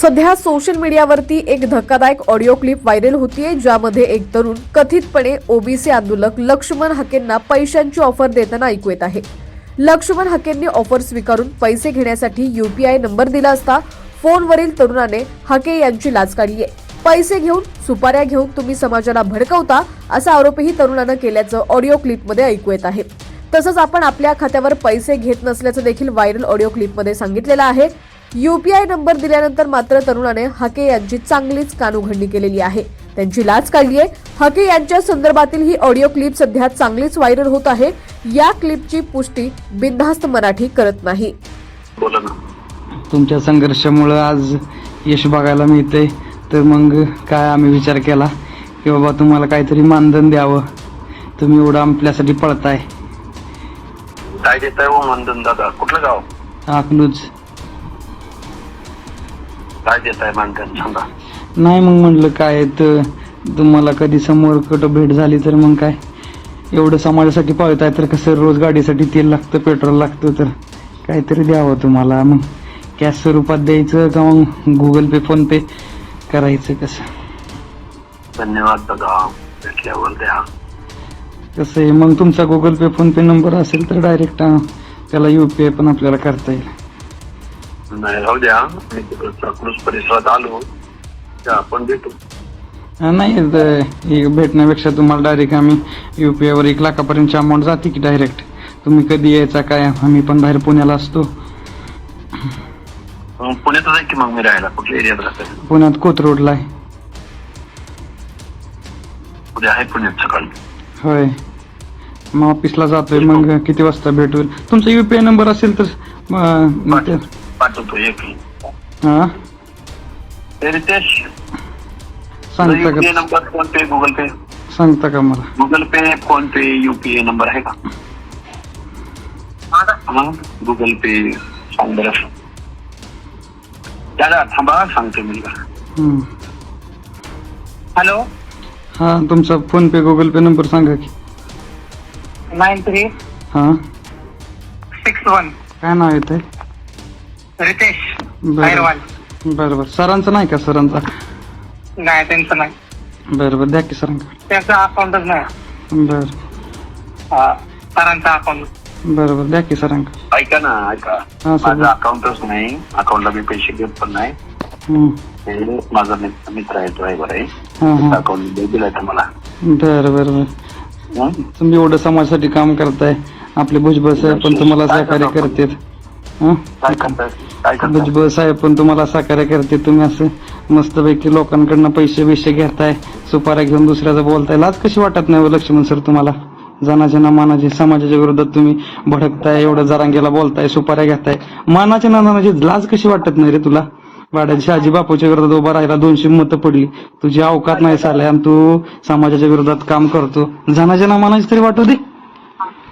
सध्या सोशल मीडियावरती एक धक्कादायक ऑडिओ क्लिप व्हायरल होतीये ज्यामध्ये एक तरुण कथितपणे ओबीसी आंदोलक लक्ष्मण हकेंना पैशांची ऑफर देताना ऐकू येत आहे. लक्ष्मण हकेंनी ऑफर स्वीकारून पैसे घेण्यासाठी युपीआय नंबर दिला असता फोनवरील तरुणाने हके यांची लाच काढली आहे पैसे घेऊन सुपाऱ्या घेऊन तुम्ही समाजाला भडकवता असा आरोपही तरुणानं केल्याचं ऑडिओ क्लिपमध्ये ऐकू येत आहे. तसंच आपण आपल्या खात्यावर पैसे घेत नसल्याचं देखील व्हायरल ऑडिओ क्लिपमध्ये सांगितलेलं आहे. युपीआय नंबर दिल्यानंतर मात्र तरुणाने हके यांची चांगलीच कानउघडणी केलेली आहे. त्यांची लाच काढली आहे. हके यांच्या संदर्भातील ही ऑडिओ क्लिप सध्या चांगलीच व्हायरल होत आहे. या क्लिपची पुष्टी बिनधास्त मराठी करत नाही. तुमच्या संघर्षामुळं आज यश बघायला मिळतंय. तर मग काय आम्ही विचार केला की बाबा तुम्हाला काहीतरी मानधन द्यावं. तुम्ही एवढं आपल्यासाठी पळताय. काय देताय हो मानधन दादा? कुठलं गाव? अकलूज. काय देताय मानधन सांगा. नाही मग म्हटलं काय तर तुम्हाला कधी समोर कुठं भेट झाली तर मग काय? एवढं समाजासाठी पळताय तर कसं रोज गाडीसाठी तेल लागतं पेट्रोल लागतं तर काहीतरी द्यावं तुम्हाला. मग कॅश स्वरूपात द्यायचं का मग गुगल पे फोन पे करायचं कसं? धन्यवाद दादा भेटल्यावर द्या. कसं आहे? मग तुमचा Google Pay PhonePe number असेल तर डायरेक्ट त्याला यू पी आय पण आपल्याला करता येईल. नाही राहू द्या. मी तिकडं चाकूस परिसरात आलो. त्या आपण भेटू. नाही तर हे भेटण्यापेक्षा तुम्हाला डायरेक्ट आम्ही यू पी आयवर एक लाखापर्यंतची अमाऊंट जाते की डायरेक्ट तुम्ही कधी यायचा काय? आम्ही पण बाहेर पुण्याला असतो. मग पुण्यातच आहे की मग मी राहायला? कुठल्या एरियात राहते पुण्यात कोथ रोडला आहे. उद्या आहे पुण्यात सकाळी? होय. मग ऑफिसला जातोय मग किती वाजता भेटूल तुमचा यू पी आय नंबर असेल तर अं, मग ते- एक हा ते रितेश सांगता युपीआय का number PhonePe Google Pay सांगता का मला Google Pay PhonePe UPI number आहे का हा गुगल पे सांग बरं दादा थांबा सांगतो मी हम्म. हॅलो हा तुमचा PhonePe Google Pay number सांगा की नाईन थ्री हा सिक्स वन काय नाव येत रितेश बरं. हैरवाल बरं बरं. सरांचं नाही का? सरांचा? नाही त्यांचं नाही. बरं बरं. द्या की सरांकडे त्यांचं अकाउंटच नाही. बरं. हा, सरांचं अकाउंट बरं बरं. द्या की सरांकडे ऐका ना ऐका. हा, सर. माझं अकाउंटच नाही. अकाउंटला मी पैसे घेत पण नाही. माझा मित्र मित्र आहे ड्रायव्हर आहे हा हा. अकाउंट दिलाय तुम्हाला बरं बरं बरं. हं? तुम्ही एवढं समाजासाठी काम करताय. आपले भुजबळ साहेब पण तुम्हाला सहकार्य करतात. भुजबळ साहेब पण तुम्हाला सहकार्य करते. तुम्ही असं मस्तपैकी लोकांकडनं पैसे बिशे घेताय सुपाऱ्या घेऊन दुसऱ्याचं बोलताय. लाज कशी वाटत नाही हो लक्ष्मण सर तुम्हाला? जनाच्या ना मानाचे समाजाच्या विरोधात तुम्ही भडकताय एवढं जरांगेला बोलताय सुपाऱ्या घेताय. मानाच्या ना मानाची लाज कशी वाटत नाही रे तुला? वाड्याच्या शहाजी बापूच्या विरोधात उभा राहिला दोनशे मतं पडली. तुझी अवकात नाही चालय आणि तू समाजाच्या विरोधात काम करतो. जनाच्या ना मानाची तरी वाटू दे.